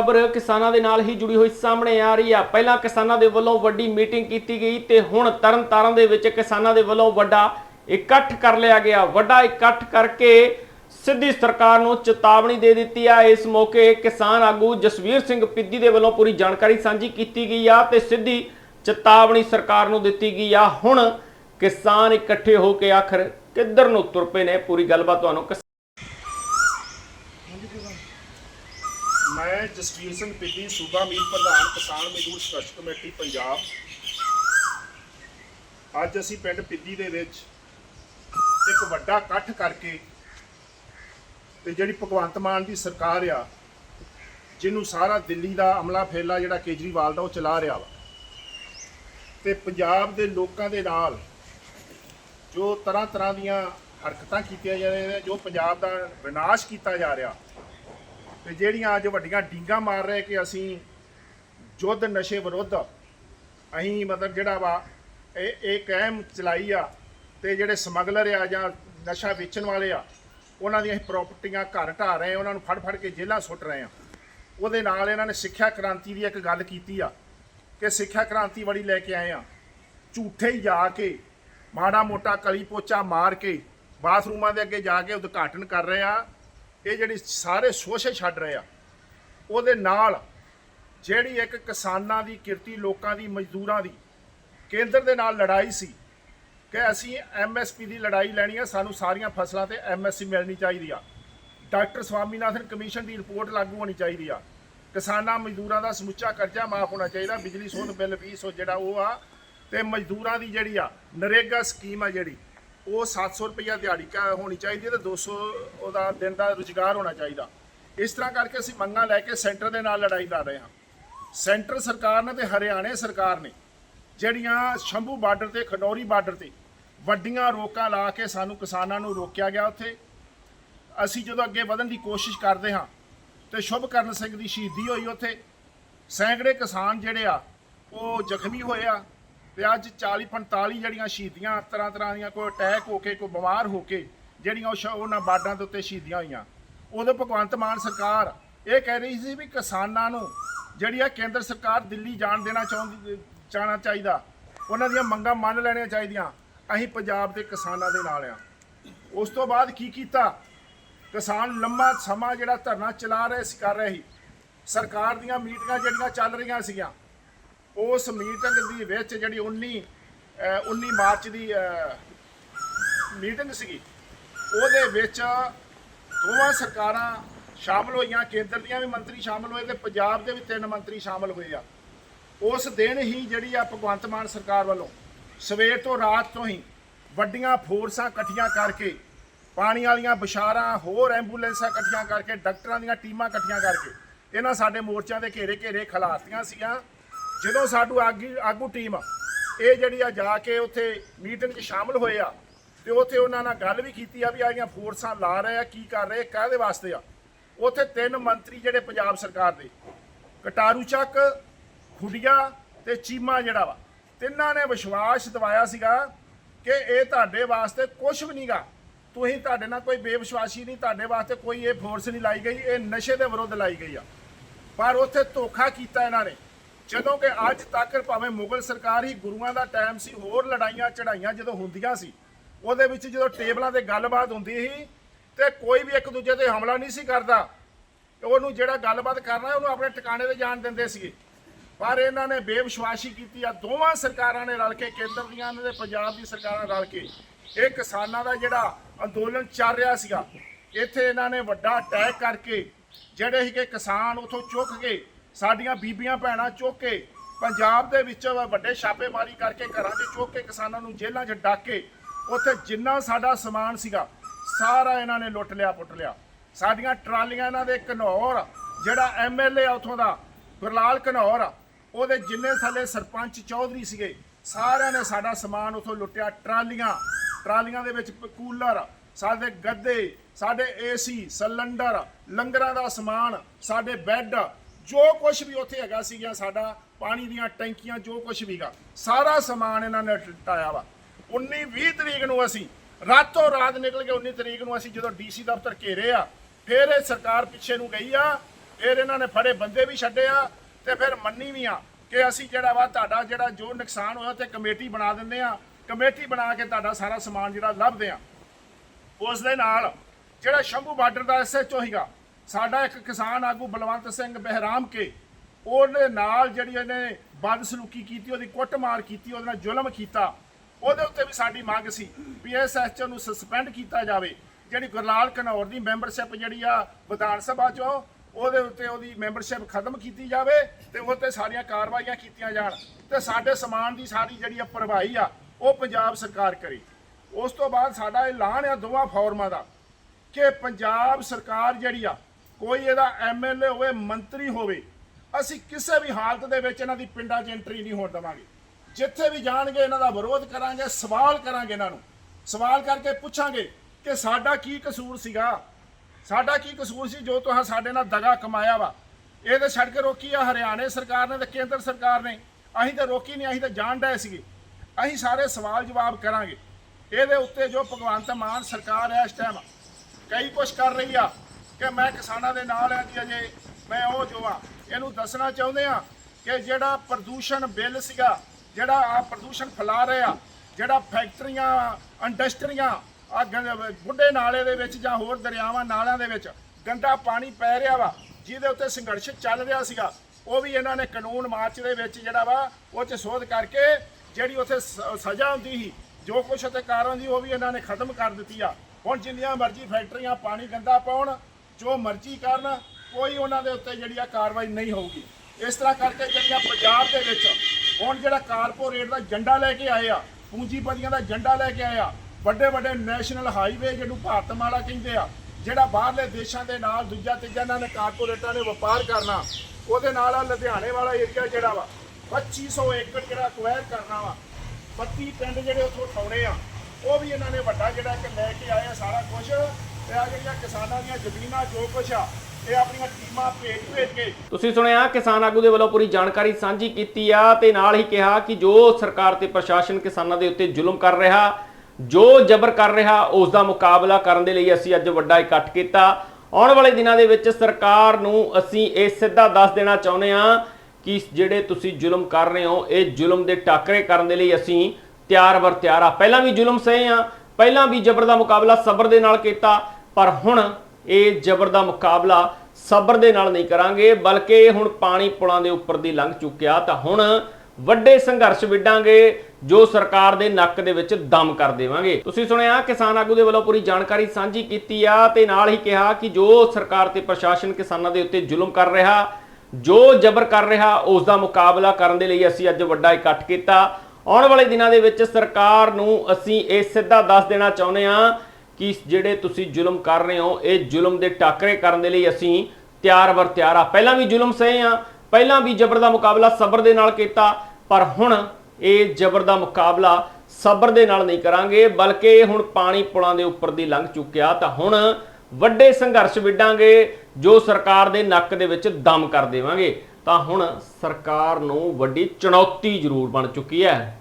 ਖਬਰ ਕਿਸਾਨਾਂ ਦੇ ਨਾਲ ਹੀ ਜੁੜੀ ਹੋਈ ਸਾਹਮਣੇ ਆ ਰਹੀ ਆ। ਪਹਿਲਾਂ ਕਿਸਾਨਾਂ ਦੇ ਵੱਲੋਂ ਵੱਡੀ ਮੀਟਿੰਗ ਕੀਤੀ ਗਈ ਤੇ ਹੁਣ ਤਰਨਤਾਰਨ ਦੇ ਵਿੱਚ ਕਿਸਾਨਾਂ ਦੇ ਵੱਲੋਂ ਵੱਡਾ ਇਕੱਠ ਕਰ ਲਿਆ ਗਿਆ। ਵੱਡਾ ਇਕੱਠ ਕਰਕੇ ਸਿੱਧੀ ਸਰਕਾਰ ਨੂੰ ਚੇਤਾਵਨੀ ਦੇ ਦਿੱਤੀ ਆ। ਇਸ ਮੌਕੇ ਕਿਸਾਨ ਆਗੂ ਜਸਵੀਰ ਸਿੰਘ ਪਿੱਦੀ ਦੇ ਵੱਲੋਂ ਪੂਰੀ ਜਾਣਕਾਰੀ ਸਾਂਝੀ ਕੀਤੀ ਗਈ ਆ ਤੇ ਸਿੱਧੀ ਚੇਤਾਵਨੀ ਸਰਕਾਰ ਨੂੰ ਦਿੱਤੀ ਗਈ ਆ। ਹੁਣ ਕਿਸਾਨ ਇਕੱਠੇ ਹੋ ਕੇ ਆਖਰ ਕਿੱਧਰ ਨੂੰ ਤੁਰ ਪਏ ਨੇ? ਪੂਰੀ ਗੱਲਬਾਤ ਤੁਹਾਨੂੰ ਕਿਸ- ਮੈਂ ਜਸਵੀਰ ਸਿੰਘ ਪਿੱਡੀ ਸੂਬਾ ਮੀਤ ਪ੍ਰਧਾਨ, ਕਿਸਾਨ ਮਜ਼ਦੂਰ ਸੰਘਰਸ਼ ਕਮੇਟੀ, ਪੰਜਾਬ। ਅੱਜ ਅਸੀਂ ਪਿੰਡ ਪਿੱਦੀ ਦੇ ਵਿੱਚ ਇੱਕ ਵੱਡਾ ਇਕੱਠ ਕਰਕੇ ਤੇ ਜਿਹੜੀ ਭਗਵੰਤ ਮਾਨ ਦੀ ਸਰਕਾਰ ਆ, ਜਿਹਨੂੰ ਸਾਰਾ ਦਿੱਲੀ ਦਾ ਅਮਲਾ ਫੇਲਾ ਜਿਹੜਾ ਕੇਜਰੀਵਾਲ ਦਾ ਉਹ ਚਲਾ ਰਿਹਾ ਵਾ। ਤੇ ਪੰਜਾਬ ਦੇ ਲੋਕਾਂ ਦੇ ਨਾਲ ਜੋ ਤਰ੍ਹਾਂ ਤਰ੍ਹਾਂ ਦੀਆਂ ਹਰਕਤਾਂ ਕੀਤੀਆਂ ਜਾ ਰਹੀਆਂ ਨੇ, ਜੋ ਪੰਜਾਬ ਦਾ ਵਿਨਾਸ਼ ਕੀਤਾ ਜਾ ਰਿਹਾ ਤੇ ਜਿਹੜੀਆਂ ਅੱਜ ਵੱਡੀਆਂ ਡੀਂਗਾ ਮਾਰ ਰਹੇ ਕਿ ਅਸੀਂ ਜੁੱਧ ਨਸ਼ੇ ਵਿਰੁੱਧ ਅਸੀਂ ਮਤਲਬ ਜਿਹੜਾ ਵਾ, ਇਹ ਇਹ ਕਾਇਮ ਚਲਾਈ ਆ ਤੇ ਜਿਹੜੇ ਸਮਗਲਰ ਆ ਜਾਂ ਨਸ਼ਾ ਵੇਚਣ ਵਾਲੇ ਆ, ਉਹਨਾਂ ਦੀਆਂ ਅਸੀਂ ਪ੍ਰਾਪਰਟੀਆਂ ਘਰ ਢਾ ਰਹੇ ਆ ਉਹਨਾਂ ਨੂੰ ਫੜ ਫੜ ਕੇ ਜੇਲ੍ਹਾਂ ਸੁੱਟ ਰਹੇ ਆ ਉਹਦੇ ਨਾਲ ਇਹਨਾਂ ਨੇ ਸਿੱਖਿਆ ਕ੍ਰਾਂਤੀ ਦੀ ਇੱਕ ਗੱਲ ਕੀਤੀ ਆ ਕਿ ਸਿੱਖਿਆ ਕ੍ਰਾਂਤੀ ਬੜੀ ਲੈ ਕੇ ਆਏ ਆ। ਝੂਠੇ ਹੀ ਜਾ ਕੇ, ਮਾੜਾ ਮੋਟਾ ਕਲੀ ਪੋਚਾ ਮਾਰ ਕੇ, ਬਾਥਰੂਮਾਂ ਦੇ ਅੱਗੇ ਜਾ ਕੇ ਉਦਘਾਟਨ ਕਰ ਰਹੇ ਆ। ਇਹ ਜਿਹੜੀ ਸਾਰੇ ਸ਼ੋਸ਼ੇ ਛੱਡ ਰਹੇ ਆ ਉਹਦੇ ਨਾਲ ਜਿਹੜੀ ਇੱਕ ਕਿਸਾਨਾਂ ਦੀ ਕਿਰਤੀ ਲੋਕਾਂ ਦੀ ਮਜ਼ਦੂਰਾਂ ਦੀ ਕੇਂਦਰ ਦੇ ਨਾਲ ਲੜਾਈ ਸੀ ਕਿ ਅਸੀਂ ਐਮਐਸਪੀ ਦੀ ਲੜਾਈ ਲੈਣੀ ਆ ਸਾਨੂੰ ਸਾਰੀਆਂ ਫਸਲਾਂ ਤੇ ਐਮਐਸਪੀ ਮਿਲਣੀ ਚਾਹੀਦੀ ਆ ਡਾਕਟਰ ਸਵਾਮੀਨਾਥਨ ਕਮਿਸ਼ਨ ਦੀ ਰਿਪੋਰਟ ਲਾਗੂ ਹੋਣੀ ਚਾਹੀਦੀ ਆ ਕਿਸਾਨਾਂ ਮਜ਼ਦੂਰਾਂ ਦਾ ਸਮੁੱਚਾ ਕਰਜ਼ਾ ਮਾਫ ਹੋਣਾ ਚਾਹੀਦਾ ਬਿਜਲੀ ਸੋਧ ਬਿੱਲ 200 ਜਿਹੜਾ ਉਹ ਆ ਤੇ ਮਜ਼ਦੂਰਾਂ ਦੀ ਜਿਹੜੀ ਆ ਨਰੇਗਾ ਸਕੀਮ ਆ ਜਿਹੜੀ ਉਹ 700 ਰੁਪਇਆ ਦਿਹਾੜੀ ਕਾ ਹੋਣੀ ਚਾਹੀਦੀ ਹੈ ਤੇ 200 ਉਹਦਾ ਦਿਨ ਦਾ ਰੁਜ਼ਗਾਰ ਹੋਣਾ ਚਾਹੀਦਾ। ਇਸ ਤਰ੍ਹਾਂ ਕਰਕੇ ਅਸੀਂ ਮੰਗਾਂ ਲੈ ਕੇ ਸੈਂਟਰ ਦੇ ਨਾਲ ਲੜਾਈ ਲੜ ਰਹੇ ਹਾਂ। ਸੈਂਟਰ ਸਰਕਾਰ ਨੇ ਤੇ ਹਰਿਆਣੇ ਸਰਕਾਰ ਨੇ ਜਿਹੜੀਆਂ ਸ਼ੰਭੂ ਬਾਰਡਰ ਤੇ, ਖਡੌਰੀ ਬਾਰਡਰ ਤੇ ਵੱਡੀਆਂ ਰੋਕਾਂ ਲਾ ਕੇ ਸਾਨੂੰ ਕਿਸਾਨਾਂ ਨੂੰ ਰੋਕਿਆ ਗਿਆ ਉੱਥੇ। ਅਸੀਂ ਜਦੋਂ ਅੱਗੇ ਵਧਣ ਦੀ ਕੋਸ਼ਿਸ਼ ਕਰਦੇ ਹਾਂ ਤੇ ਸ਼ੁਭਕਰਨ ਸਿੰਘ ਦੀ ਸ਼ਹੀਦੀ ਹੋਈ ਉੱਥੇ। ਸੈਂਕੜੇ ਕਿਸਾਨ ਜਿਹੜੇ ਆ, ਉਹ ਜ਼ਖਮੀ ਹੋਏ ਆ। ਤੇ ਅੱਜ 40 45 ਜਿਹੜੀਆਂ ਸ਼ਹੀਦੀਆਂ, ਤਰ੍ਹਾਂ ਤਰ੍ਹਾਂ ਦੀਆਂ ਕੋਈ ਅਟੈਕ ਹੋ ਕੇ, ਕੋਈ ਬਿਮਾਰ ਹੋ ਕੇ ਜਿਹੜੀਆਂ ਉਹ ਸ਼- ਉਹਨਾਂ ਬਾਰਡਰਾਂ ਦੇ ਉੱਤੇ ਸ਼ਹੀਦੀਆਂ ਹੋਈਆਂ। ਉਦੋਂ ਭਗਵੰਤ ਮਾਨ ਸਰਕਾਰ ਇਹ ਕਹਿ ਰਹੀ ਸੀ ਵੀ ਕਿਸਾਨਾਂ ਨੂੰ ਜਿਹੜੀ ਆ ਕੇਂਦਰ ਸਰਕਾਰ ਦਿੱਲੀ ਜਾਣ ਦੇਣਾ ਚਾਹੁੰਦੀ ਚਾਹਣਾ ਚਾਹੀਦਾ, ਉਹਨਾਂ ਦੀਆਂ ਮੰਗਾਂ ਮੰਨ ਲੈਣੀਆਂ ਚਾਹੀਦੀਆਂ। ਅਸੀਂ ਪੰਜਾਬ ਦੇ ਕਿਸਾਨਾਂ ਦੇ ਨਾਲ ਆ। ਉਸ ਤੋਂ ਬਾਅਦ ਕੀ ਕੀਤਾ? ਕਿਸਾਨ ਲੰਮਾ ਸਮਾਂ ਜਿਹੜਾ ਧਰਨਾ ਚਲਾ ਰਹੇ ਸੀ, ਕਰ ਰਹੇ ਸੀ। ਸਰਕਾਰ ਦੀਆਂ ਮੀਟਿੰਗਾਂ ਜਿਹੜੀਆਂ ਚੱਲ ਰਹੀਆਂ ਸੀਗੀਆਂ ਉਸ ਮੀਟਿੰਗ ਦੀ ਵਿੱਚ ਜਿਹੜੀ 19 ਅਹ 19 ਮਾਰਚ ਦੀ ਮੀਟਿੰਗ ਸੀਗੀ, ਉਹਦੇ ਵਿੱਚ ਦੋਵਾਂ ਸਰਕਾਰਾਂ ਸ਼ਾਮਲ ਹੋਈਆਂ, ਕੇਂਦਰ ਦੀਆਂ ਵੀ ਮੰਤਰੀ ਸ਼ਾਮਲ ਹੋਏ ਤੇ ਪੰਜਾਬ ਦੇ ਵੀ ਤਿੰਨ ਮੰਤਰੀ ਸ਼ਾਮਲ ਹੋਏ ਆ। ਉਸ ਦਿਨ ਹੀ ਜਿਹੜੀ ਆ ਭਗਵੰਤ ਮਾਨ ਸਰਕਾਰ ਵੱਲੋਂ ਸਵੇਰ ਤੋਂ ਰਾਤ ਤੋਂ ਹੀ ਵੱਡੀਆਂ ਫੋਰਸਾਂ ਇਕੱਠੀਆਂ ਕਰਕੇ, ਪਾਣੀ ਵਾਲੀਆਂ ਬਿਸ਼ਾਰਾਂ, ਹੋਰ ਐਂਬੂਲੈਂਸਾਂ ਇਕੱਠੀਆਂ ਕਰਕੇ, ਡਾਕਟਰਾਂ ਦੀਆਂ ਟੀਮਾਂ ਇਕੱਠੀਆਂ ਕਰਕੇ, ਇਹਨਾਂ ਸਾਡੇ ਮੋਰਚਿਆਂ ਦੇ ਘੇਰੇ ਘੇਰੇ ਖਲਾਤੀਆਂ ਸੀਗੀਆਂ। ਜਦੋਂ ਸਾਡੂ ਆਗੀ ਆਗੂ ਟੀਮ ਇਹ ਜਿਹੜੀ ਆ ਜਾ ਕੇ ਉੱਥੇ ਮੀਟਿੰਗ 'ਚ ਸ਼ਾਮਲ ਹੋਏ ਆ, ਤੇ ਉੱਥੇ ਉਹਨਾਂ ਨਾਲ ਗੱਲ ਵੀ ਕੀਤੀ ਆ ਵੀ ਆ ਜਿਹੜੀਆਂ ਫੋਰਸਾਂ ਲਾ ਰਹੇ ਆ, ਕੀ ਕਰ ਰਹੇ, ਕਾਹਦੇ ਵਾਸਤੇ ਆ। ਉੱਥੇ ਤਿੰਨ ਮੰਤਰੀ ਜਿਹੜੇ ਪੰਜਾਬ ਸਰਕਾਰ ਦੇ, ਕਟਾਰੂ ਚੱਕ, ਖੁੱਡੀਆ ਤੇ ਚੀਮਾ ਜਿਹੜਾ ਵਾ, ਤਿੰਨਾਂ ਨੇ ਵਿਸ਼ਵਾਸ ਦਿਵਾਇਆ ਸੀਗਾ ਕਿ ਇਹ ਤੁਹਾਡੇ ਵਾਸਤੇ ਕੁਝ ਵੀ ਨਹੀਂਗਾ ਤੁਸੀਂ ਤੁਹਾਡੇ ਨਾਲ ਕੋਈ ਬੇਵਿਸ਼ਵਾਸੀ ਨਹੀਂ, ਤੁਹਾਡੇ ਵਾਸਤੇ ਕੋਈ ਇਹ ਫੋਰਸ ਨਹੀਂ ਲਾਈ ਗਈ, ਇਹ ਨਸ਼ੇ ਦੇ ਵਿਰੁੱਧ ਲਾਈ ਗਈ ਆ। ਪਰ ਉੱਥੇ ਧੋਖਾ ਕੀਤਾ ਇਹਨਾਂ ਨੇ। ਜਦੋਂ ਕਿ ਅੱਜ ਤੱਕ ਭਾਵੇਂ ਮੁਗਲ ਸਰਕਾਰ ਹੀ ਗੁਰੂਆਂ ਦਾ ਟਾਈਮ ਸੀ, ਹੋਰ ਲੜਾਈਆਂ ਚੜਾਈਆਂ ਜਦੋਂ ਹੁੰਦੀਆਂ ਸੀ, ਉਹਦੇ ਵਿੱਚ ਜਦੋਂ ਟੇਬਲਾਂ ਤੇ ਗੱਲਬਾਤ ਹੁੰਦੀ ਸੀ ਤੇ ਕੋਈ ਵੀ ਇੱਕ ਦੂਜੇ ਤੇ ਹਮਲਾ ਨਹੀਂ ਸੀ ਕਰਦਾ ਉਹਨੂੰ ਜਿਹੜਾ ਗੱਲਬਾਤ ਕਰਨਾ ਉਹਨੂੰ ਆਪਣੇ ਟਿਕਾਣੇ ਤੇ ਜਾਣ ਦਿੰਦੇ ਸੀਗੇ। ਪਰ ਇਹਨਾਂ ਨੇ ਬੇਵਿਸ਼ਵਾਸੀ ਕੀਤੀ ਆ, ਦੋਵਾਂ ਸਰਕਾਰਾਂ ਨੇ ਰਲ ਕੇ, ਕੇਂਦਰ ਦੀਆਂ ਤੇ ਪੰਜਾਬ ਦੀ ਸਰਕਾਰਾਂ ਰਲ ਕੇ, ਇਹ ਕਿਸਾਨਾਂ ਦਾ ਜਿਹੜਾ ਅੰਦੋਲਨ ਚੱਲ ਰਿਹਾ ਸੀਗਾ, ਇੱਥੇ ਇਹਨਾਂ ਨੇ ਵੱਡਾ ਅਟੈਕ ਕਰਕੇ, ਜਿਹੜੇ ਸੀਗੇ ਕਿਸਾਨ ਉਥੋਂ ਚੁੱਕ ਕੇ ਸਾਡੀਆਂ ਬੀਬੀਆਂ ਭੈਣਾਂ ਚੁੱਕ ਕੇ ਪੰਜਾਬ ਦੇ ਵਿੱਚ ਵੱਡੇ ਛਾਪੇਮਾਰੀ ਕਰਕੇ ਘਰਾਂ 'ਚ ਚੁੱਕ ਕੇ ਕਿਸਾਨਾਂ ਨੂੰ ਜੇਲ੍ਹਾਂ 'ਚ ਡੱਕ ਕੇ ਉੱਥੇ ਜਿੰਨਾ ਸਾਡਾ ਸਮਾਨ ਸੀਗਾ, ਸਾਰਾ ਇਹਨਾਂ ਨੇ ਲੁੱਟ ਲਿਆ, ਪੁੱਟ ਲਿਆ। ਸਾਡੀਆਂ ਟਰਾਲੀਆਂ ਇਹਨਾਂ ਦੇ ਘਨੌਰ ਜਿਹੜਾ ਐਮਐਲਏ ਆ ਉਥੋਂ ਦਾ ਗੁਰਲਾਲ ਘਨੌਰ ਉਹਦੇ ਜਿੰਨੇ ਥੱਲੇ ਸਰਪੰਚ ਚੌਧਰੀ ਸੀਗੇ, ਸਾਰਿਆਂ ਨੇ ਸਾਡਾ ਸਮਾਨ ਉਥੋਂ ਲੁੱਟਿਆ। ਟਰਾਲੀਆਂ ਟਰਾਲੀਆਂ ਦੇ ਵਿੱਚ ਕੂਲਰ, ਸਾਡੇ ਗੱਦੇ, ਸਾਡੇ ਏਸੀ, ਸਿਲੰਡਰ, ਲੰਗਰਾਂ ਦਾ ਸਮਾਨ, ਸਾਡੇ ਬੈੱਡ ਜੋ ਕੁਝ ਵੀ ਉੱਥੇ ਹੈਗਾ ਸੀਗਾ ਸਾਡਾ ਪਾਣੀ ਦੀਆਂ ਟੈਂਕੀਆਂ, ਜੋ ਕੁਝ ਵੀਗਾ, ਸਾਰਾ ਸਮਾਨ ਇਹਨਾਂ ਨੇ ਲੁਟਾਇਆ ਵਾ। 19 20 ਤਰੀਕ ਨੂੰ ਅਸੀਂ, ਰਾਤੋਂ ਰਾਤ ਨਿਕਲ ਕੇ 19 ਤਰੀਕ ਨੂੰ ਅਸੀਂ ਜਦੋਂ ਡੀਸੀ ਦਫ਼ਤਰ ਘੇਰੇ ਆ, ਫਿਰ ਇਹ ਸਰਕਾਰ ਪਿੱਛੇ ਨੂੰ ਗਈ ਆ, ਫਿਰ ਇਹਨਾਂ ਨੇ ਫੜੇ ਬੰਦੇ ਵੀ ਛੱਡੇ ਆ, ਤੇ ਫਿਰ ਮੰਨੀ ਵੀ ਆ ਕਿ ਅਸੀਂ ਜਿਹੜਾ ਵਾ ਤੁਹਾਡਾ ਜਿਹੜਾ ਜੋ ਨੁਕਸਾਨ ਹੋਇਆ ਤੇ ਕਮੇਟੀ ਬਣਾ ਦਿੰਦੇ ਆ, ਕਮੇਟੀ ਬਣਾ ਕੇ ਤੁਹਾਡਾ ਸਾਰਾ ਸਮਾਨ ਜਿਹੜਾ ਲੱਭਦੇ ਆ। ਉਸ ਦੇ ਨਾਲ ਜਿਹੜਾ ਸ਼ੰਭੂ ਬਾਰਡਰ ਦਾ ਐਸਐਚਓ ਸੀਗਾ ਸਾਡਾ ਇੱਕ ਕਿਸਾਨ ਆਗੂ ਬਲਵੰਤ ਸਿੰਘ ਬਹਿਰਾਮ ਕੇ, ਉਹਦੇ ਨਾਲ ਜਿਹੜੀ ਇਹਨੇ ਬਦਸਲੂਕੀ ਕੀਤੀ, ਉਹਦੀ ਕੁੱਟਮਾਰ ਕੀਤੀ, ਉਹਦੇ ਨਾਲ ਜ਼ੁਲਮ ਕੀਤਾ, ਉਹਦੇ ਉੱਤੇ ਵੀ ਸਾਡੀ ਮੰਗ ਸੀ ਵੀ ਇਸ ਐਸਐਚਓ ਨੂੰ ਸਸਪੈਂਡ ਕੀਤਾ ਜਾਵੇ। ਜਿਹੜੀ ਗੁਰਲਾਲ ਘਨੌਰ ਦੀ ਮੈਂਬਰਸ਼ਿਪ ਜਿਹੜੀ ਆ ਵਿਧਾਨ ਸਭਾ ਚੋਂ, ਉਹਦੇ ਉੱਤੇ ਉਹਦੀ ਮੈਂਬਰਸ਼ਿਪ ਖਤਮ ਕੀਤੀ ਜਾਵੇ ਤੇ ਉਹ ਤੇ ਸਾਰੀਆਂ ਕਾਰਵਾਈਆਂ ਕੀਤੀਆਂ ਜਾਣ ਤੇ ਸਾਡੇ ਸਮਾਨ ਦੀ ਸਾਰੀ ਜਿਹੜੀ ਆ ਭਰਵਾਈ ਆ, ਉਹ ਪੰਜਾਬ ਸਰਕਾਰ ਕਰੇ। ਉਸ ਤੋਂ ਬਾਅਦ ਸਾਡਾ ਐਲਾਨ ਆ ਦੋਵਾਂ ਫੋਰਮਾਂ ਦਾ ਕਿ ਪੰਜਾਬ ਸਰਕਾਰ ਜਿਹੜੀ ਆ ਕੋਈ ਇਹਦਾ ਐਮਐਲਏ ਹੋਵੇ, ਮੰਤਰੀ ਹੋਵੇ, ਅਸੀਂ ਕਿਸੇ ਵੀ ਹਾਲਤ ਦੇ ਵਿੱਚ ਇਹਨਾਂ ਦੀ ਪਿੰਡਾਂ 'ਚ ਐਂਟਰੀ ਨਹੀਂ ਹੋਣ ਦੇਵਾਂਗੇ। ਜਿੱਥੇ ਵੀ ਜਾਣਗੇ, ਇਹਨਾਂ ਦਾ ਵਿਰੋਧ ਕਰਾਂਗੇ, ਸਵਾਲ ਕਰਾਂਗੇ ਇਹਨਾਂ ਨੂੰ। ਸਵਾਲ ਕਰਕੇ ਪੁੱਛਾਂਗੇ ਕਿ ਸਾਡਾ ਕੀ ਕਸੂਰ ਸੀਗਾ? ਸਾਡਾ ਕੀ ਕਸੂਰ ਸੀ ਜੋ ਤੁਹਾਂ ਸਾਡੇ ਨਾਲ ਦਗਾ ਕਮਾਇਆ ਵਾ? ਇਹ ਤਾਂ ਛੱਡ ਕੇ ਰੋਕੀ ਆ ਹਰਿਆਣੇ ਸਰਕਾਰ ਨੇ ਤੇ ਕੇਂਦਰ ਸਰਕਾਰ ਨੇ। ਅਸੀਂ ਤਾਂ ਰੋਕੀ ਨਹੀਂ, ਅਸੀਂ ਤਾਂ ਜਾਣ ਡਏ ਸੀਗੇ। ਅਸੀਂ ਸਾਰੇ ਸਵਾਲ ਜਵਾਬ ਕਰਾਂਗੇ। ਇਹਦੇ ਉੱਤੇ ਜੋ ਭਗਵੰਤ ਮਾਨ ਸਰਕਾਰ ਹੈ ਇਸ ਟਾਈਮ ਕਈ ਕੁਛ ਕਰ ਰਹੀ ਆ। ਕਿ ਮੈਂ ਕਿਸਾਨਾਂ ਦੇ ਨਾਲ ਆ ਜੀ ਅਜੇ, ਮੈਂ ਉਹ ਜੋ ਆ, ਇਹਨੂੰ ਦੱਸਣਾ ਚਾਹੁੰਦੇ ਆ ਕਿ ਜਿਹੜਾ ਪ੍ਰਦੂਸ਼ਣ ਬਿੱਲ ਸੀਗਾ, ਜਿਹੜਾ ਆ ਪ੍ਰਦੂਸ਼ਣ ਫੈਲਾ ਰਿਹਾ ਜਿਹੜਾ ਫੈਕਟਰੀਆਂ, ਇੰਡਸਟਰੀਆਂ ਆ ਬੁੱਢੇ ਨਾਲੇ ਦੇ ਵਿੱਚ ਜਾਂ ਹੋਰ ਦਰਿਆਵਾਂ ਨਾਲਿਆਂ ਦੇ ਵਿੱਚ ਗੰਦਾ ਪਾਣੀ ਪੈ ਰਿਹਾ ਵਾ, ਜਿਹਦੇ ਉੱਤੇ ਸੰਘਰਸ਼ ਚੱਲ ਰਿਹਾ ਸੀਗਾ, ਉਹ ਵੀ ਇਹਨਾਂ ਨੇ ਕਾਨੂੰਨ ਮਾਰਚ ਦੇ ਵਿੱਚ ਜਿਹੜਾ ਵਾ, ਉਹ ਚ ਸੋਧ ਕਰਕੇ ਜਿਹੜੀ ਉੱਥੇ ਸ- ਸਜ਼ਾ ਹੁੰਦੀ ਸੀ, ਜੋ ਕੁਛ ਉੱਥੇ ਕਾਰਨ ਦੀ ਉਹ ਵੀ ਇਹਨਾਂ ਨੇ ਖਤਮ ਕਰ ਦਿੱਤੀ ਆ। ਹੁਣ ਜਿੰਨੀਆਂ ਮਰਜ਼ੀ ਫੈਕਟਰੀਆਂ ਪਾਣੀ ਗੰਦਾ ਪਾਉਣ ਜੋ ਮਰਜ਼ੀ ਕਰਨ, ਕੋਈ ਉਹਨਾਂ ਦੇ ਉੱਤੇ ਜਿਹੜੀ ਆ ਕਾਰਵਾਈ ਨਹੀਂ ਹੋਊਗੀ। ਇਸ ਤਰ੍ਹਾਂ ਕਰਕੇ ਜਿਹੜੀਆਂ ਪੰਜਾਬ ਦੇ ਵਿੱਚ ਹੁਣ ਜਿਹੜਾ ਕਾਰਪੋਰੇਟ ਦਾ ਝੰਡਾ ਲੈ ਕੇ ਆਏ ਆ, ਪੂੰਜੀਪਤੀਆਂ ਦਾ ਝੰਡਾ ਲੈ ਕੇ ਆਏ ਆ ਵੱਡੇ ਵੱਡੇ ਨੈਸ਼ਨਲ ਹਾਈਵੇ ਜਿਹਨੂੰ ਭਾਰਤਮਾਲਾ ਕਹਿੰਦੇ ਆ, ਜਿਹੜਾ ਬਾਹਰਲੇ ਦੇਸ਼ਾਂ ਦੇ ਨਾਲ ਦੂਜਾ ਤੀਜਾ ਇਹਨਾਂ ਨੇ ਕਾਰਪੋਰੇਟਾਂ ਨੇ ਵਪਾਰ ਕਰਨਾ, ਉਹਦੇ ਨਾਲ ਆ ਲੁਧਿਆਣੇ ਵਾਲਾ ਏਰੀਆ ਜਿਹੜਾ ਵਾ 2500 ਏਕੜ ਜਿਹੜਾ ਅਕਵਾਇਰ ਕਰਨਾ ਵਾ 32 ਪਿੰਡ ਜਿਹੜੇ ਉੱਥੋਂ ਉਠਾਉਣੇ ਆ, ਉਹ ਵੀ ਇਹਨਾਂ ਨੇ ਵੱਡਾ ਜਿਹੜਾ ਕਿ ਲੈ ਕੇ ਆਇਆ ਸਾਰਾ ਕੁਝ ਤੇ ਆ ਜਿਹੜੀਆਂ ਕਿਸਾਨਾਂ ਦੀਆਂ ਜ਼ਮੀਨਾਂ, ਜੋ ਕੁਝ ਆ, ਇਹ ਆਪਣੀਆਂ ਟੀਮਾਂ ਭੇਜ ਭੇਜ ਕੇ ਤੁਸੀਂ ਸੁਣਿਆ, ਕਿਸਾਨ ਆਗੂ ਦੇ ਵੱਲੋਂ ਪੂਰੀ ਜਾਣਕਾਰੀ ਸਾਂਝੀ ਕੀਤੀ ਆ ਤੇ ਨਾਲ ਹੀ ਕਿਹਾ ਕਿ ਜੋ ਸਰਕਾਰ ਤੇ ਪ੍ਰਸ਼ਾਸਨ ਕਿਸਾਨਾਂ ਦੇ ਉੱਤੇ ਜ਼ੁਲਮ ਕਰ ਰਿਹਾ, ਜੋ ਜਬਰ ਕਰ ਰਿਹਾ ਉਸ ਦਾ ਮੁਕਾਬਲਾ ਕਰਨ ਦੇ ਲਈ ਅਸੀਂ ਅੱਜ ਵੱਡਾ ਇਕੱਠ ਕੀਤਾ। ਆਉਣ ਵਾਲੇ ਦਿਨਾਂ ਦੇ ਵਿੱਚ ਸਰਕਾਰ ਨੂੰ ਅਸੀਂ ਇਹ ਸਿੱਧਾ ਦੱਸ ਦੇਣਾ ਚਾਹੁੰਦੇ ਹਾਂ ਕਿ ਜਿਹੜੇ ਤੁਸੀਂ ਜ਼ੁਲਮ ਕਰ ਰਹੇ ਹੋ, ਇਹ ਜ਼ੁਲਮ ਦੇ ਟਾਕਰੇ ਕਰਨ ਦੇ ਲਈ ਅਸੀਂ ਤਿਆਰ ਵਰ ਤਿਆਰ ਆ। ਪਹਿਲਾਂ ਵੀ ਜ਼ੁਲਮ ਸਹੇ ਆ, ਪਹਿਲਾਂ ਵੀ ਜ਼ਬਰ ਦਾ ਮੁਕਾਬਲਾ ਸਬਰ ਦੇ ਨਾਲ ਕੀਤਾ ਪਰ ਹੁਣ ਇਹ ਜ਼ਬਰ ਦਾ ਮੁਕਾਬਲਾ ਸਬਰ ਦੇ ਨਾਲ ਨਹੀਂ ਕਰਾਂਗੇ, ਬਲਕਿ ਹੁਣ ਪਾਣੀ ਪੁਲਾਂ ਦੇ ਉੱਪਰ ਦੀ ਲੰਘ ਚੁੱਕਿਆ, ਤਾਂ ਹੁਣ ਵੱਡੇ ਸੰਘਰਸ਼ ਵਿੱਢਾਂਗੇ, ਜੋ ਸਰਕਾਰ ਦੇ ਨੱਕ ਦੇ ਵਿੱਚ ਦਮ ਕਰ ਦੇਵਾਂਗੇ। ਤੁਸੀਂ ਸੁਣਿਆ, ਕਿਸਾਨ ਆਗੂ ਦੇ ਵੱਲੋਂ ਪੂਰੀ ਜਾਣਕਾਰੀ ਸਾਂਝੀ ਕੀਤੀ ਆ, ਤੇ ਨਾਲ ਹੀ ਕਿਹਾ ਕਿ ਜੋ ਸਰਕਾਰ ਤੇ ਪ੍ਰਸ਼ਾਸਨ ਕਿਸਾਨਾਂ ਦੇ ਉੱਤੇ ਜ਼ੁਲਮ ਕਰ ਰਿਹਾ, ਜੋ ਜਬਰ ਕਰ ਰਿਹਾ ਉਸ ਦਾ ਮੁਕਾਬਲਾ ਕਰਨ ਦੇ ਲਈ ਅਸੀਂ ਅੱਜ ਵੱਡਾ ਇਕੱਠ ਕੀਤਾ। ਆਉਣ ਵਾਲੇ ਦਿਨਾਂ ਦੇ ਵਿੱਚ ਸਰਕਾਰ ਨੂੰ ਅਸੀਂ ਇਹ ਸਿੱਧਾ ਦੱਸ ਦੇਣਾ ਚਾਹੁੰਦੇ ਹਾਂ ਕਿ ਜਿਹੜੇ ਤੁਸੀਂ ਜ਼ੁਲਮ ਕਰ ਰਹੇ ਹੋ, ਇਹ ਜ਼ੁਲਮ ਦੇ ਟਾਕਰੇ ਕਰਨ ਦੇ ਲਈ ਅਸੀਂ ਤਿਆਰ ਵਰ ਤਿਆਰ ਆ। ਪਹਿਲਾਂ ਵੀ ਜ਼ੁਲਮ ਸਹੇ ਆ, ਪਹਿਲਾਂ ਵੀ ਜ਼ਬਰ ਦਾ ਮੁਕਾਬਲਾ ਸਬਰ ਦੇ ਨਾਲ ਕੀਤਾ, ਪਰ ਹੁਣ ਇਹ ਜ਼ਬਰ ਦਾ ਮੁਕਾਬਲਾ ਸਬਰ ਦੇ ਨਾਲ ਨਹੀਂ ਕਰਾਂਗੇ, ਬਲਕਿ ਹੁਣ ਪਾਣੀ ਪੁਲਾਂ ਦੇ ਉੱਪਰ ਦੀ ਲੰਘ ਚੁੱਕਿਆ, ਤਾਂ ਹੁਣ ਵੱਡੇ ਸੰਘਰਸ਼ ਵਿੱਢਾਂਗੇ, ਜੋ ਸਰਕਾਰ ਦੇ ਨੱਕ ਦੇ ਵਿੱਚ ਦਮ ਕਰ ਦੇਵਾਂਗੇ। ਤਾਂ ਹੁਣ ਸਰਕਾਰ ਨੂੰ ਵੱਡੀ ਚੁਣੌਤੀ ਜ਼ਰੂਰ ਬਣ ਚੁੱਕੀ ਹੈ।